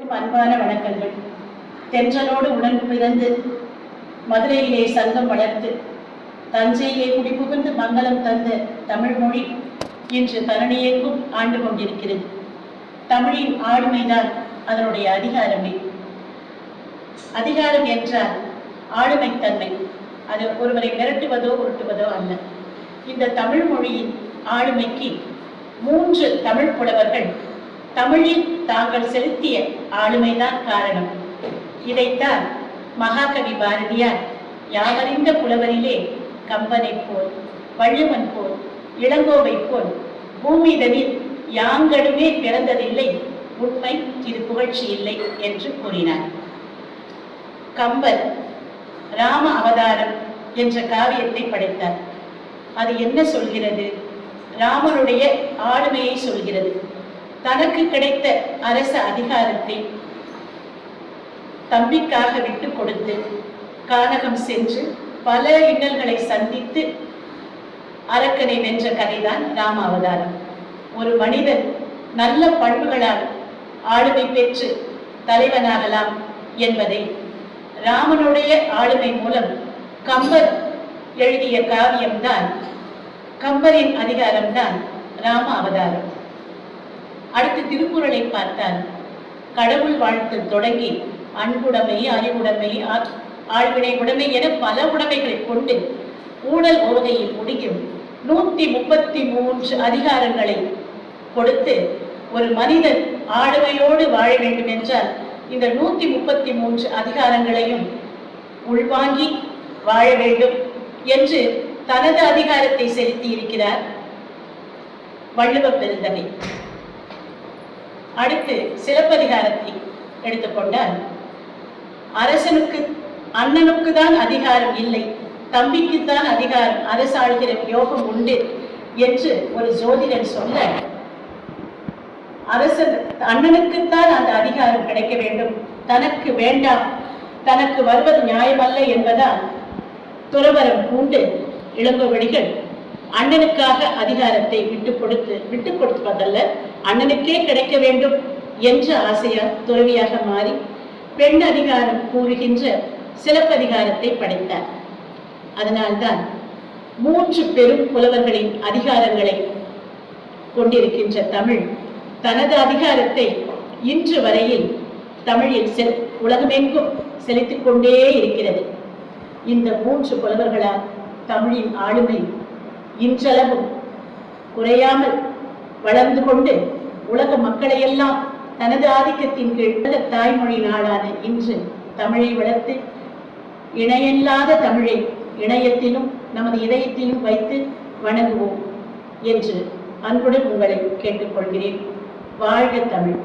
அன்பான வணக்கங்கள். தென்றலோடு உடன் பிறந்து மதுரையிலே சங்கம் வளர்த்து தஞ்சையிலே குடிபுகுந்து மங்களம் தந்த தமிழ் மொழி இன்று தரணியெங்கும் ஆண்டு கொண்டிருக்கிறது. தமிழின் ஆளுமைதான் அதனுடைய அதிகாரமே. அதிகாரம் என்றால் ஆளுமைத்தன்மை. அது ஒருவரை மிரட்டுவதோ உருட்டுவதோ அல்ல. இந்த தமிழ் மொழியின் ஆளுமைக்கு மூன்று தமிழ் புலவர்கள் தமிழில் தாங்கள் செலுத்திய ஆளுமைதான் காரணம். இதைத்தான் மகாகவி பாரதியார் யாவறிந்த புலவரிலே கம்பனைப் போல் வள்ளுவன் போல் இளங்கோவை போல் பூமிதனில் யாங்களுமே பிறந்ததில்லை உண்மை இது புகழ்ச்சி இல்லை என்று கூறினார். கம்பர் ராம அவதாரம் என்ற காவியத்தை படைத்தார். அது என்ன சொல்கிறது? ராமனுடைய ஆளுமையை சொல்கிறது. தனக்கு கிடைத்த அரச அதிகாரத்தை தம்பிக்காக விட்டு கொடுத்து கானகம் சென்று பல இன்னல்களை சந்தித்து அரக்கனை வென்ற கதைதான் ராம அவதாரம். ஒரு மனிதன் நல்ல பண்புகளால் ஆளுமை பெற்று தலைவனாகலாம் என்பதை ராமனுடைய ஆளுமை மூலம் கம்பர் எழுதிய காவியம்தான் கம்பரின் அதிகாரம்தான் ராம அவதாரம். அடுத்து திருக்குறளை பார்த்தால் கடவுள் வாழ்த்து தொடங்கி அன்புடைமை அறிவுடைமை ஆழ்வினை உடைமை என பல உடைமைகளை கொண்டு ஊழல் ஓகையில் முடியும். நூத்தி முப்பத்தி மூன்று அதிகாரங்களை கொடுத்து ஒரு மனிதன் ஆளுமையோடு வாழ வேண்டும் என்றால் இந்த நூத்தி முப்பத்தி மூன்று அதிகாரங்களையும் உள்வாங்கி வாழ வேண்டும் என்று தனது அதிகாரத்தை செலுத்தி இருக்கிறார் வள்ளுவ பெருந்தகை. அடுத்து சிலப்பதிகாரத்தை எடுத்துக்கொண்டால் அரசனுக்கு அண்ணனுக்கு தான் அதிகாரம் இல்லை. தம்பிக்குத்தான் அதிகாரம். அரசாளுகிற யோகம் உண்டு என்று ஒரு ஜோதிடன் சொல்ல அரசன் அண்ணனுக்குத்தான் அந்த அதிகாரம் கிடைக்க வேண்டும். தனக்கு வேண்டாம். தனக்கு வருவது நியாயமல்ல என்பதால் துறவரம் பூண்டு இளங்கோவடிகள் அண்ணனுக்காக அதிகாரத்தை விட்டு கொடுத்து விட்டு கொடுப்பதல்ல. அண்ணனுக்கே கிடைக்க வேண்டும் என்ற ஆசையால் துறவியாக மாறி பெண் அதிகாரம் கூறுகின்ற சிலப்பதிகாரத்தை படைத்தார். அதனால்தான் மூன்று பெரும் புலவர்களின் அதிகாரங்களை கொண்டிருக்கின்ற தமிழ் தனது அதிகாரத்தை இன்று வரையில் தமிழில் செல் உலகமெங்கும் செலுத்திக் கொண்டே இருக்கிறது. இந்த மூன்று புலவர்களால் தமிழின் ஆளுமை இன்றளவும் குறையாமல் வளர்ந்து கொண்டு உலக மக்களையெல்லாம் தனது ஆதிக்கத்தின் கீழ் உலக தாய்மொழி நாளான இன்று தமிழை வளர்த்து இணையில்லாத தமிழை இணையத்திலும் நமது இதயத்திலும் வைத்து வணங்குவோம் என்று அன்புடன் உங்களை கேட்டுக்கொள்கிறேன். வாழ்க தமிழ்.